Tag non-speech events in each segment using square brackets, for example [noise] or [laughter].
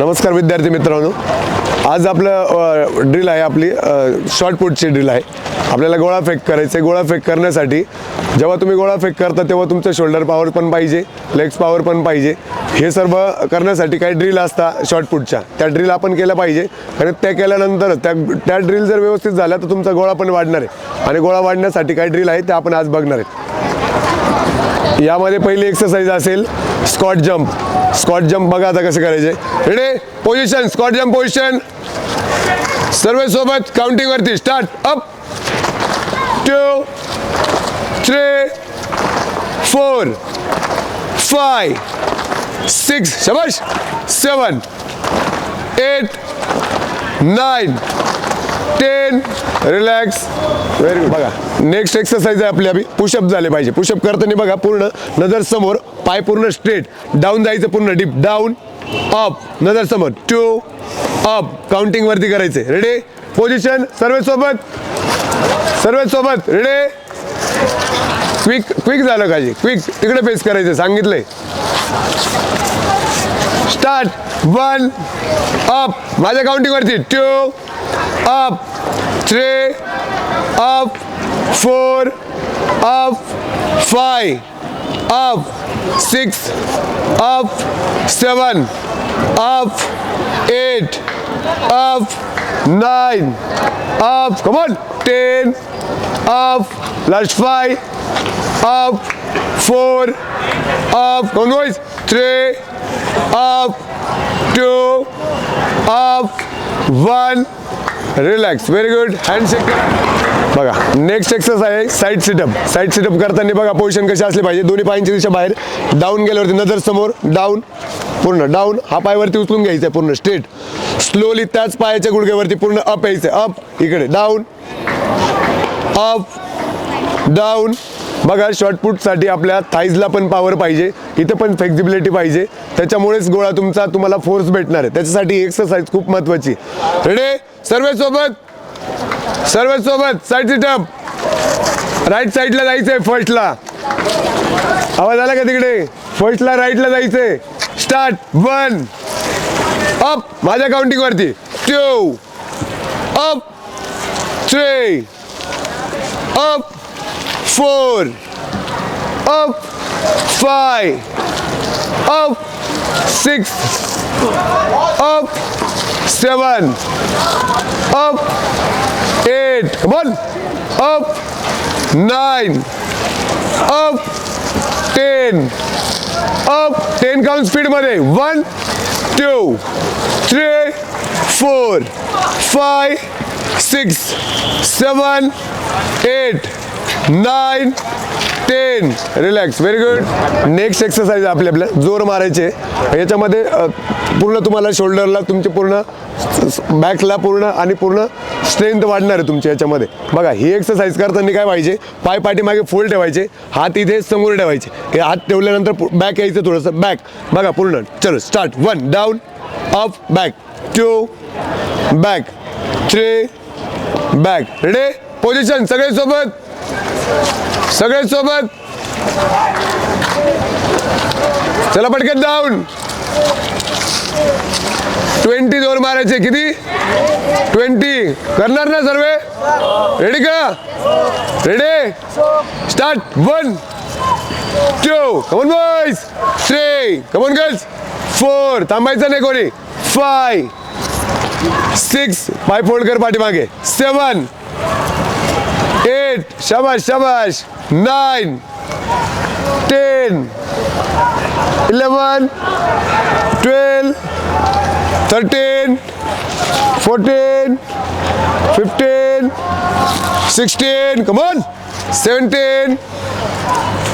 नमस्कार विद्यार्थी मित्रांनो. आज आपलं ड्रिल आहे आपली शॉर्ट पुटची ड्रिल आहे. आपल्याला गोळा फेक करायचं आहे गोळा फेक करण्यासाठी जेव्हा तुम्ही गोळा फेक करता तेव्हा तुमचं शोल्डर पॉवर पण पाहिजे लेग्स पॉवर पण पाहिजे. हे सर्व करण्यासाठी काही ड्रिल असता शॉर्ट पुटच्या त्या ड्रिल आपण केल्या पाहिजे. आणि त्या केल्यानंतर त्या त्या ड्रिल जर व्यवस्थित झाल्या तर तुमचा गोळा पण वाढणार आहे. आणि गोळा वाढण्यासाठी काही ड्रिल आहे ते आपण आज बघणार आहेत. यामध्ये पहिली एक्सरसाइज असेल स्कॉट जम्प स्कॉट जम्प बघा आता कसं करायचे रेडी स्कॉट जम्प पोझिशन सर्व सोबत काउंटिंग वरती start up two three four five six शबाश seven eight nine ten relax very good बघा. नेक्स्ट एक्सरसाइज आहे आपली. अभि पुशअप झाले पाहिजे. पुशअप करताना बघा पूर्ण नजर समोर पाय पूर्ण स्ट्रेट डाऊन जायचं पूर्ण डीप डाऊन अप नजर समोर. टू अप काउंटिंग वरती करायचे. रेडी पोझिशन सर्व सोबत? सर्व सोबत. रेडी क्विक क्विक झालं पाहिजे क्विक तिकडे फेस करायचं. सांगितलंय. स्टार्ट वन अप माझ्या काउंटिंग वरती. Two up, three, up, four, up, five, up, six, up, seven, up, eight, up, nine, up, come on, ten, up, last five, up, four, up, come on boys, three, up, two, up, one, relax very good handshake बघा next exercise आहे side situp side situp करताना बघा position कशी असली पाहिजे. दोन्ही पायांची दिशा बाहेर. डाऊन गेल्यावरती नजर समोर. डाऊन पूर्ण डाऊन हा पायवरती उचलून घ्यायचा आहे पूर्ण स्ट्रेट स्लोली त्याच पायाच्या गुडघ्यावरती पूर्ण अप यायचं अप इकडे डाऊन अप डाऊन बघा शॉर्टपुटसाठी आपल्या थाईजला पण पॉवर पाहिजे इथं पण फ्लेक्झिबिलिटी पाहिजे. त्याच्यामुळेच गोळा तुमचा तुम्हाला फोर्स भेटणार आहे. त्याच्यासाठी एक्सरसाइज खूप महत्वाची. रेडे सर्वे सोबत सर्वे सोबत साईड सिटअप राईट साईडला जायचंय फर्स्टला आवाज आला का तिकडे? फर्स्टला राईटला जायचंय. स्टार्ट वन अप माझ्या काउंटिंग वरती. Two up three up four, up, five, up, six, up, seven, up, eight, come on, up, nine, up, ten, up, ten counts. speed money, one, two, three, four, five, six, seven, eight, nine ten. Relax very good next exercise आपले आपल्या जोर मारायचे. याच्यामध्ये पूर्ण तुम्हाला शोल्डरला तुमचे पूर्ण बॅकला पूर्ण आणि पूर्ण स्ट्रेंथ वाढणार आहे तुमच्या याच्यामध्ये. बघा ही एक्सरसाइज करताना काय पाहिजे पाय पाठीमागे फुल ठेवायचे. हात इथे समोर ठेवायचे. हे हात ठेवल्यानंतर बॅक यायचं थोडंसं. बॅक बघा पूर्ण. चलो start one down up back two back three back ready position सगळे सोबत सगळे सोबत. चला पटकन डाऊन ट्वेंटी जोर मारायचे किती? ट्वेंटी करणार ना सर्वे? रेडी का? Ready start one two come on boys three come on girls four थांबायचं नाही कोणी. फाय सिक्स पाय फोल्ड कर पाठीमागे. Seven 8, shabash, shabash, 9, 10, 11, 12, 13, 14, 15, 16, come on, 17,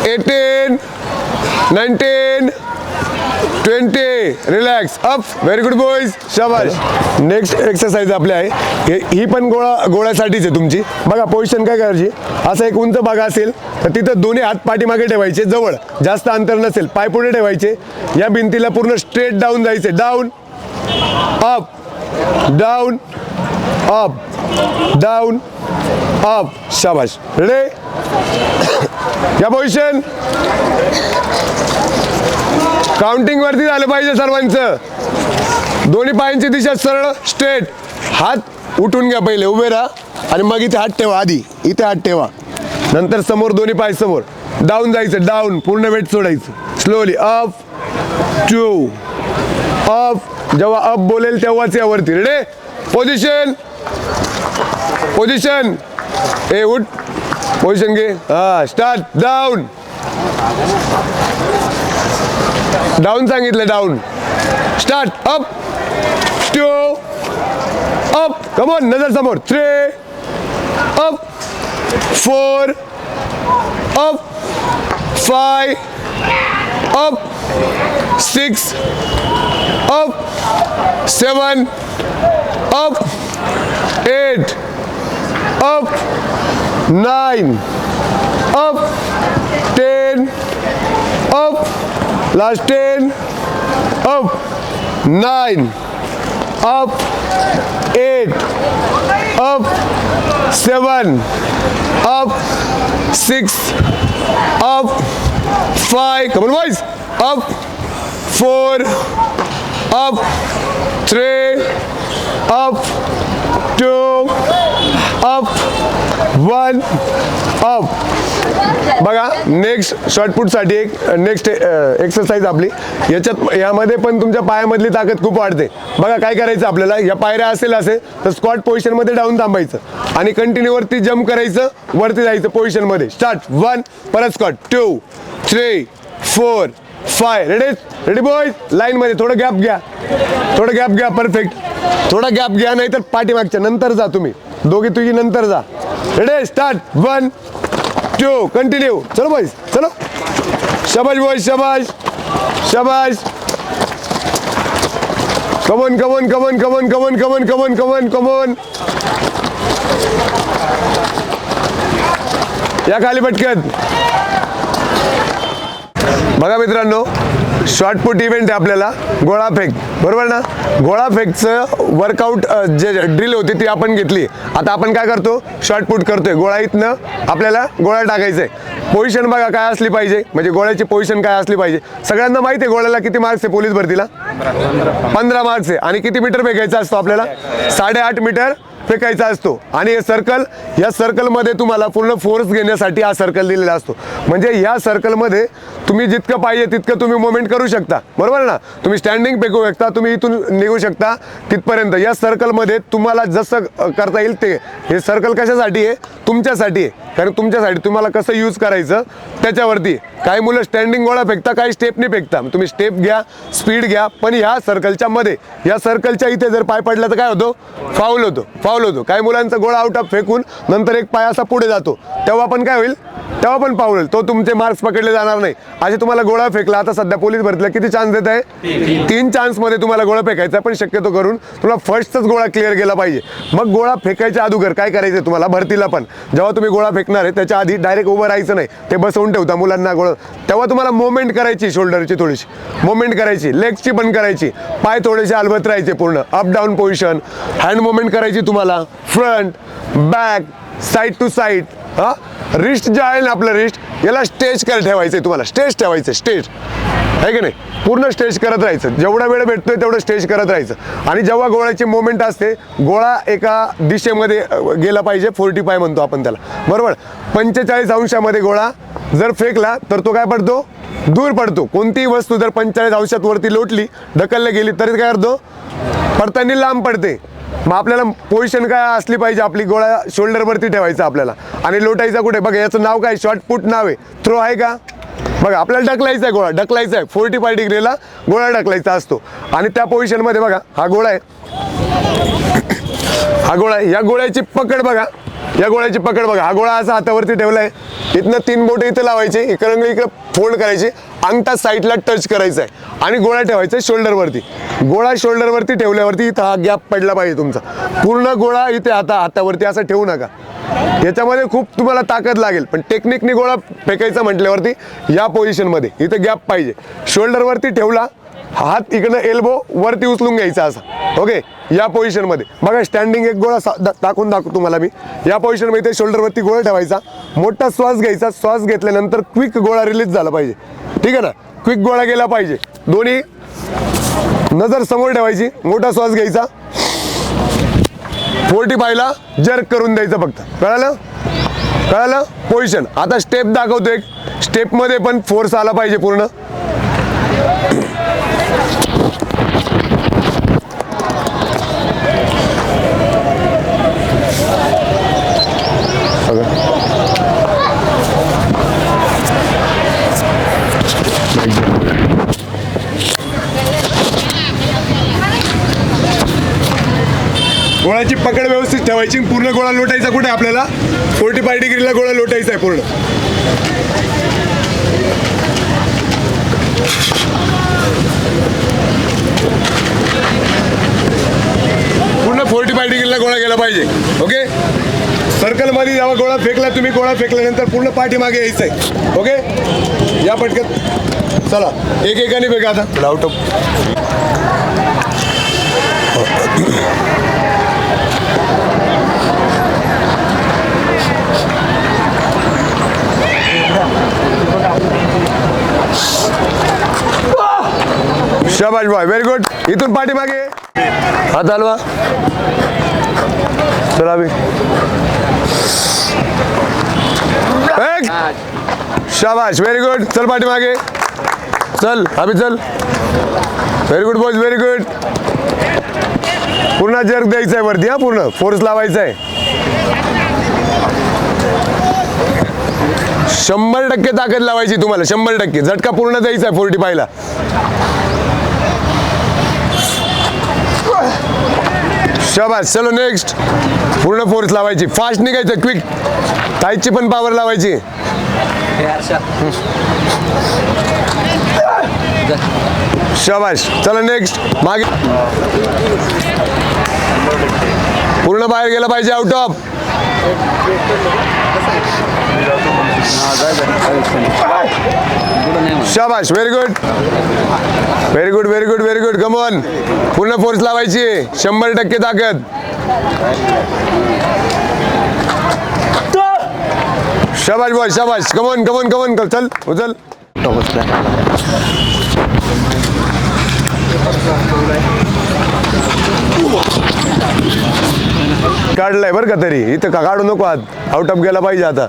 18, 19, twenty relax up. Very good boys शाबाश नेक्स्ट एक्सरसाइज आपली आहे. हे- ही पण गोळा गोळ्यासाठीच आहे तुमची. बघा पोझिशन काय करायची? असं एक उंच भाग असेल तर तिथं दोन्ही हात पाठीमागे ठेवायचे जवळ. जास्त अंतर नसेल पाय पुढे ठेवायचे. या भिंतीला पूर्ण स्ट्रेट डाऊन जायचे down up down up down up शाबाश रे या पोझिशन काउंटिंग वरती झालं पाहिजे सर्वांचं. दोन्ही पायांची दिशा सरळ स्ट्रेट हात उठून घ्या पहिले उभे राहा. आणि मग इथे हात ठेवा आधी. इथे हात ठेवा. नंतर समोर दोन्ही पाय समोर. डाऊन जायचं डाऊन पूर्ण वेट सोडायचं. स्लोली अप टू अप जेव्हा अप बोलेल तेव्हाच यावरती रेडे पोझिशन पोझिशन ए उठ. पोझिशन घे. हा स्टार्ट डाऊन डाऊन सांगितलं down start up two up come on नजर समोर three up four up five up six up seven up eight up nine up ten up Last 10. Up. 9. Up. 8. Up. 7. Up. 6. Up. 5. Come on, boys. Up. 4. Up. 3. Up. 2. Up. 1. Up. बघा next शॉर्टपुटसाठी एक next exercise आपली. याच्यात यामध्ये पण तुमच्या पायामधली ताकद खूप वाढते. बघा काय करायचं आपल्याला? या पायऱ्या असेल असेल तर स्क्वॉट पोझिशनमध्ये डाऊन थांबायचं. आणि कंटिन्यू वरती जम्प करायचं वरती जायचं पोझिशनमध्ये स्टार्ट वन परत squat two three four five ready ready boy लाईनमध्ये थोडं गॅप घ्या. थोडं गॅप घ्या परफेक्ट थोडा गॅप घ्या नाही तर पाठीमागच्या नंतर जा तुम्ही. दोघी तुझी नंतर जा. Ready start one two continue चलो भाई चलो. शबाज बॉईज शबाज शबाज come on come on come on come on come on come on come on come on come on या खाली पटकन. बघा मित्रांनो शॉर्टपुट इव्हेंट आहे आपल्याला गोळा फेक. बरोबर ना? गोळा फेकचं वर्कआउट जे ड्रिल होती ती आपण घेतली. आता आपण काय करतो? शॉर्टपुट करतोय. गोळा इथनं आपल्याला गोळा टाकायचा आहे पोझिशन बघा काय असली पाहिजे. म्हणजे गोळ्याची पोझिशन काय असली पाहिजे. सगळ्यांना माहिती आहे गोळ्याला किती मार्क्स आहे पोलीस भरतीला? पंधरा. मार्क्स आहे. आणि किती मीटर फेकायचा असतो आपल्याला? साडेआठ मीटर फेकायचा असतो. आणि हे सर्कल या सर्कलमध्ये तुम्हाला पूर्ण फोर्स घेण्यासाठी हा सर्कल दिलेला असतो. म्हणजे या सर्कलमध्ये तुम्ही जितकं पाहिजे तितकं तुम्ही मुवमेंट करू शकता. बरोबर ना? तुम्ही स्टँडिंग फेकू शकता तुम्ही इथून निघू शकता तिथपर्यंत. या सर्कलमध्ये तुम्हाला जसं करता येईल ते. हे सर्कल कशासाठी आहे? तुमच्यासाठी आहे. कारण तुमच्यासाठी तुम्हाला कसं यूज करायचं त्याच्यावरती. काही मुलं स्टँडिंग गोळा फेकता काही स्टेपने फेकता. तुम्ही स्टेप घ्या स्पीड घ्या पण ह्या सर्कलच्या मध्ये. या सर्कलच्या इथे जर पाय पडला तर काय होतो? फाऊल होतो. फाऊल होतो. काही मुलांचा गोळा आउट ऑफ फेकून नंतर एक पाय असा पुढे जातो. तेव्हा पण काय होईल? तेव्हा पण पाऊल तो तुमचे मार्क्स पकडले जाणार नाही. असे तुम्हाला गोळा फेकला. आता सध्या पोलीस भरतीला किती चान्स देत आहे? तीन चान्समध्ये तुम्हाला गोळा फेकायचा आहे, पण शक्यतो करून तुम्हाला फर्स्टच गोळा क्लिअर केला पाहिजे. मग गोळा फेकायच्या अगोदर काय करायचं तुम्हाला? भरतीला पण. जेव्हा तुम्ही गोळा फेकणार आहे त्याच्या आधी डायरेक्ट उभं राहायचं नाही. ते बसवून ठेवता मुलांना गोळा. तेव्हा तुम्हाला मोमेंट करायची शोल्डरची थोडीशी. मोमेंट करायची. लेगची पण करायची. पाय थोडेसे अलबत राहायचे पूर्ण. Up down position hand moment करायची तुम्हाला. Front back side to side हा? रिस्ट जे आहे ना आपलं रिस्ट याला स्टेज करायला ठेवायचं आहे तुम्हाला. स्टेज ठेवायचं स्टेज आहे की नाही? पूर्ण स्टेज करत राहायचं. जेवढा वेळ भेटतोय तेवढं स्टेज करत राहायचं. आणि जेव्हा गोळ्याची मोमेंट असते गोळा एका दिशेमध्ये गेला पाहिजे फोर्टी फाय म्हणतो आपण त्याला. बरोबर? पंचेचाळीस अंशामध्ये गोळा जर फेकला तर तो काय पडतो? दूर पडतो. कोणतीही वस्तू जर पंचेचाळीस अंशात वरती लोटली ढकलल्या गेली तरी काय करतो? पडताना लांब पडते. मग आपल्याला पोझिशन काय असली पाहिजे आपली गोळा शोल्डरवरती ठेवायचा आपल्याला. आणि लोटायचा कुठे? बघा याचं नाव काय? शॉर्ट पुट नाव आहे. थ्रो आहे का? बघा आपल्याला ढकलायचा आहे गोळा. ढकलायचा आहे. फोर्टी फाय डिग्रीला गोळा ढकलायचा असतो. आणि त्या पोझिशनमध्ये बघा हा गोळा आहे. [coughs] हा गोळा आहे. या गोळ्याची पकड बघा. या गोळ्याची पकड बघा. हा गोळा असा हातावरती ठेवलाय. इथनं तीन बोटे इथं लावायची. इकडं इकडं फोल्ड करायची. अंगठा साईडला टच करायचा आहे आणि गोळा ठेवायचा शोल्डरवरती. गोळा शोल्डरवरती ठेवल्यावरती इथं हा गॅप पडला पाहिजे तुमचा. पूर्ण गोळा इथे हाता हातावरती असं ठेवू नका. याच्यामध्ये खूप तुम्हाला ताकद लागेल पण टेक्निकने गोळा फेकायचा म्हटल्यावरती या पोझिशनमध्ये इथं गॅप पाहिजे. शोल्डरवरती ठेवला हात इकडनं एल्बो वरती उचलून घ्यायचा असा. ओके या पोझिशनमध्ये बघा स्टँडिंग एक गोळा सा- टाकून दाखवतो तुम्हाला मी. या पोझिशनमध्ये ते शोल्डरवरती गोळा ठेवायचा. मोठा श्वास घ्यायचा. श्वास घेतल्यानंतर क्विक गोळा रिलीज झाला पाहिजे. ठीक आहे ना? क्विक गोळा गेला पाहिजे. दोन्ही नजर समोर ठेवायची. मोठा श्वास घ्यायचा. फोर्टी फायला जर्क करून द्यायचं फक्त. कळालं? कळालं? पोझिशन आता स्टेप दाखवतो एक. स्टेपमध्ये पण फोर्स आला पाहिजे पूर्ण. गोळ्याची पकड व्यवस्थित ठेवायची पूर्ण गोळा लोटायचा कुठे आपल्याला? फोर्टी फाय डिग्रीला गोळा लोटायचा आहे पूर्ण. पूर्ण फोर्टी फाय डिग्रीला गोळा गेला पाहिजे ओके? सर्कलमध्ये जेव्हा गोळा फेकला तुम्ही गोळा फेकल्यानंतर पूर्ण पाठीमागे यायचं आहे ओके? या पटकन चला एक एकाने फेका आता. आउट ऑफ शाबाश बॉय व्हेरी गुड इथून पाठीमागे. हात हलवा चला एक. शाबाश व्हेरी गुड चल पाठीमागे. चल अभि चल. Very good boys very good पूर्ण जर्क द्यायचा आहे वरती हा पूर्ण. फोर्स लावायचा आहे शंभर टक्के ताकद लावायची तुम्हाला शंभर टक्के. झटका पूर्ण द्यायचा आहे फोर्टी फायला शाबास चलो नेक्स्ट पूर्ण फोर्स लावायची. फास्ट निघायचं क्विक ताईची पण पॉवर लावायची. शाबाश. चला नेक्स्ट मागे. पूर्ण बाहेर गेला पाहिजे आउट ऑफ शाबाश very good very good very good very good come on पूर्ण फोर्स लावायची. शंभर टक्के ताकद. शाबाश बॉय शाबाश कमन कमन कर चल उचल. काढलाय बरं का तरी. इथं का काढू नको आत आउट ऑफ गेला पाहिजे आता.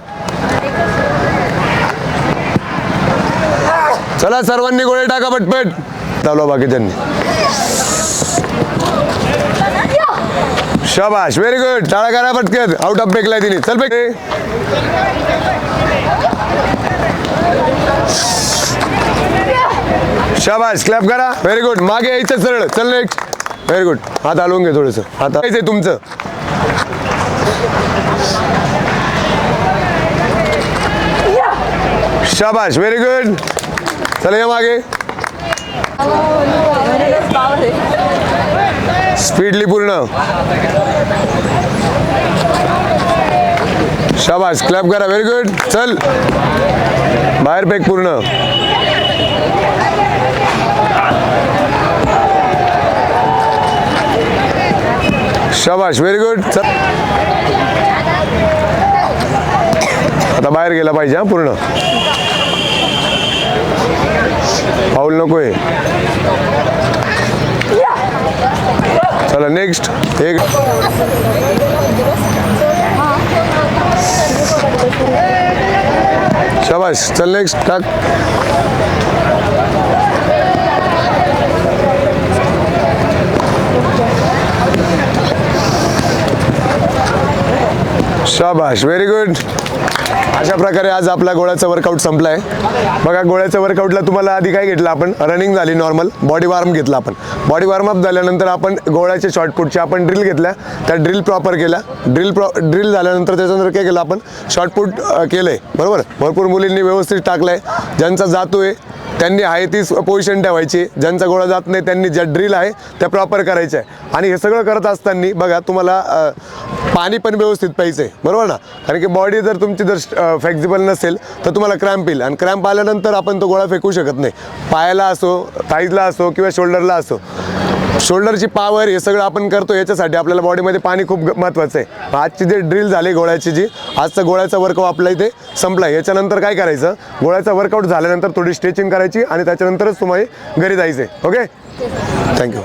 चला सर्वांनी गोळे टाका पटपट. चालू बाकीच्यांनी शाबाश व्हेरी गुड टाळा करा पटकन आउट ऑफ ब्रेकला तिने चल बेक शाबाश क्लॅप करा व्हेरी गुड मागे यायचं सरळ चल नेक्स्ट व्हेरी गुड हात हलवून घे थोडंसं हात यायचंय तुमचं शाबाश व्हेरी गुड चला या मागे स्पीडली पूर्ण. शाबाश क्लॅप करा व्हेरी गुड चल. बाहेर पेक पूर्ण. शाबाश व्हेरी गुड चल. आता बाहेर गेला पाहिजे हा पूर्ण. पाऊल नकोय. चला नेक्स्ट एक. शाबाश चल नेक्स्ट टाक. शाबाश व्हेरी गुड अशा प्रकारे आज आपला गोळ्याचा वर्कआउट संपला आहे बघा गोळ्याच्या वर्कआउटला तुम्हाला आधी काय घेतलं आपण? रनिंग झाली नॉर्मल बॉडी वार्म घेतला आपण. बॉडी वॉर्मअप झाल्यानंतर आपण गोळ्याचे शॉर्टपुटचे आपण ड्रिल घेतल्या. त्या ड्रिल प्रॉपर केल्या. ड्रिल प्रॉ ड्रिल झाल्यानंतर त्याच्यानंतर काय केलं आपण? शॉर्टपुट केलं आहे बरोबर? भरपूर मुलींनी व्यवस्थित टाकलं आहे ज्यांचा जातोय त्यांनी आहे तीच पोझिशन ठेवायची. ज्यांचा गोळा जात नाही त्यांनी ज्या ड्रिल आहे त्या प्रॉपर करायच्या आहे. आणि हे सगळं करत असताना बघा तुम्हाला पाणी पण व्यवस्थित प्यायचं आहे बरोबर ना? कारण की बॉडी जर तुमची जर फ्लेक्झिबल नसेल तर तुम्हाला क्रॅम्प येईल. आणि क्रॅम्प आल्यानंतर आपण तो गोळा फेकू शकत नाही. पायाला असो थाईजला असो किंवा शोल्डरला असो. शोल्डरची पॉवर हे सगळं आपण करतो याच्यासाठी आपल्याला बॉडीमध्ये पाणी खूप महत्त्वाचं आहे. आजची जे ड्रिल झाली गोळ्याची जी आजचा गोळ्याचा वर्कआउट आपल्या इथे संपला. याच्यानंतर काय करायचं? गोळ्याचा वर्कआउट झाल्यानंतर थोडी स्ट्रेचिंग करायची आणि त्याच्यानंतरच तुम्हाला घरी जायचं आहे ओके थँक्यू